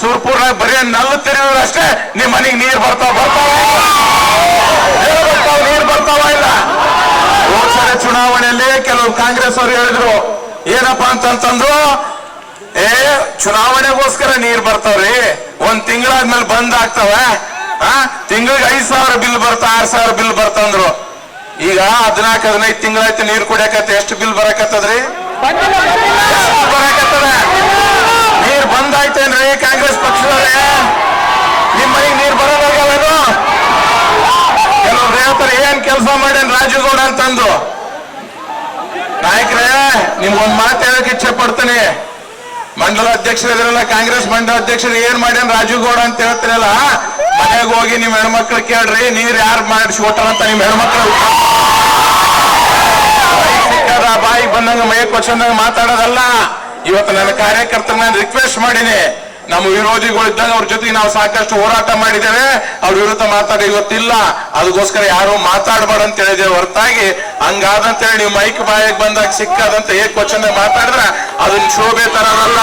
ಸುರ್ಪುರ್ನಾಗ ಬರೀ ನಲ್ಲು ತಿರುಗಿದ್ರು ಅಷ್ಟೇ ನಿಮ್ ಮನೆಗೆ ನೀರ್ ಬರ್ತಾವ ಬರ್ತಾವ? ನೀರ್ ಬರ್ತಾವ ಇಲ್ಲ? ಹೋದ್ಸಲ ಚುನಾವಣೆಯಲ್ಲಿ ಕೆಲವು ಕಾಂಗ್ರೆಸ್ ಅವರು ಹೇಳಿದ್ರು, ಏನಪ್ಪಾ ಅಂತಂತಂದ್ರು, ಏ, ಚುನಾವಣೆಗೋಸ್ಕರ ನೀರ್ ಬರ್ತಾವ್ರಿ. ಒಂದ್ ತಿಂಗಳಾದ್ಮೇಲೆ ಬಂದ್ ಆಗ್ತಾವ. ತಿಂಗಳಿಗೆ ಐದ್ ಸಾವಿರ ಬಿಲ್ ಬರ್ತಾ, ಆರ್ ಸಾವಿರ ಬಿಲ್ ಬರ್ತಂದ್ರು ಈಗ ಹದಿನಾಲ್ಕು, ಹದಿನೈದು ತಿಂಗಳಾಯ್ತು ನೀರ್ ಕುಡಿಯಾಕತ್ತ, ಎಷ್ಟು ಬಿಲ್ ಬರಕತ್ತದ್ರಿ ಎಷ್ಟು ಬರಕತ್ತದ ನೀರ್ ಬಂದಾಯ್ತೇನ್ರಿ ಕಾಂಗ್ರೆಸ್ ಪಕ್ಷದವ್ರೆ ನಿಮ್ ಮನೆಗೆ ನೀರ್ ಬರೋದಾಗವೇನು ಕೆಲವ್ರು ಹೇಳ್ತಾರೆ ಏನ್ ಕೆಲಸ ರಾಜುಗೌಡ ಅಂತಂದು. ನಾಯಕರೇ, ನಿಮ್ಗೊಂದ್ ಮಾತು ಹೇಳಕ್ ಇಚ್ಛೆ ಪಡ್ತೀನಿ. ಮಂಡಲ ಅಧ್ಯಕ್ಷರಿದ್ರಲ್ಲ, ಕಾಂಗ್ರೆಸ್ ಮಂಡಲ ಅಧ್ಯಕ್ಷರು ಏನ್ ಮಾಡ್ಯಾನ ರಾಜುಗೌಡ ಅಂತ ಹೇಳ್ತಿರಲ್ಲ, ಮನೆಗೆ ಹೋಗಿ ನಿಮ್ ಹೆಣ್ಮಕ್ಳು ಕೇಳ್ರಿ, ನೀರ್ ಯಾರು ಮಾಡಿಸಿ ಅಂತ ನಿಮ್ ಹೆಣ್ಮಕ್ಳು. ಬಾಯಿ ಬಂದಂಗ ಮೈ ಕೊಚ್ಚಂದಂಗ ಮಾತಾಡೋದಲ್ಲ. ಇವತ್ತು ನನ್ನ ಕಾರ್ಯಕರ್ತರ ನಾನು ರಿಕ್ವೆಸ್ಟ್ ಮಾಡೀನಿ. ನಮ್ಮ ವಿರೋಧಿಗಳು ಇದ್ದಾಗ ಅವ್ರ ಜೊತೆಗೆ ನಾವು ಸಾಕಷ್ಟು ಹೋರಾಟ ಮಾಡಿದ್ದೇವೆ. ಅವ್ರ ವಿರುದ್ಧ ಮಾತಾಡಿ ಇವತ್ತಿಲ್ಲ. ಅದಕ್ಕೋಸ್ಕರ ಯಾರು ಮಾತಾಡಬಾರ್ದು ಅಂತ ಹೇಳಿದ್ದೇವೆ ಹೊರತಾಗಿ. ಹಂಗಾದಂತೇಳಿ ನೀವು ಮೈಕ್ ಬಾಯಿಗೆ ಬಂದಾಗ ಸಿಕ್ಕದಂತ ಏಕ್ ವಚನ ಮಾತಾಡಿದ್ರೆ ಅದನ್ನ ಶೋಭೆ ತರದಲ್ಲ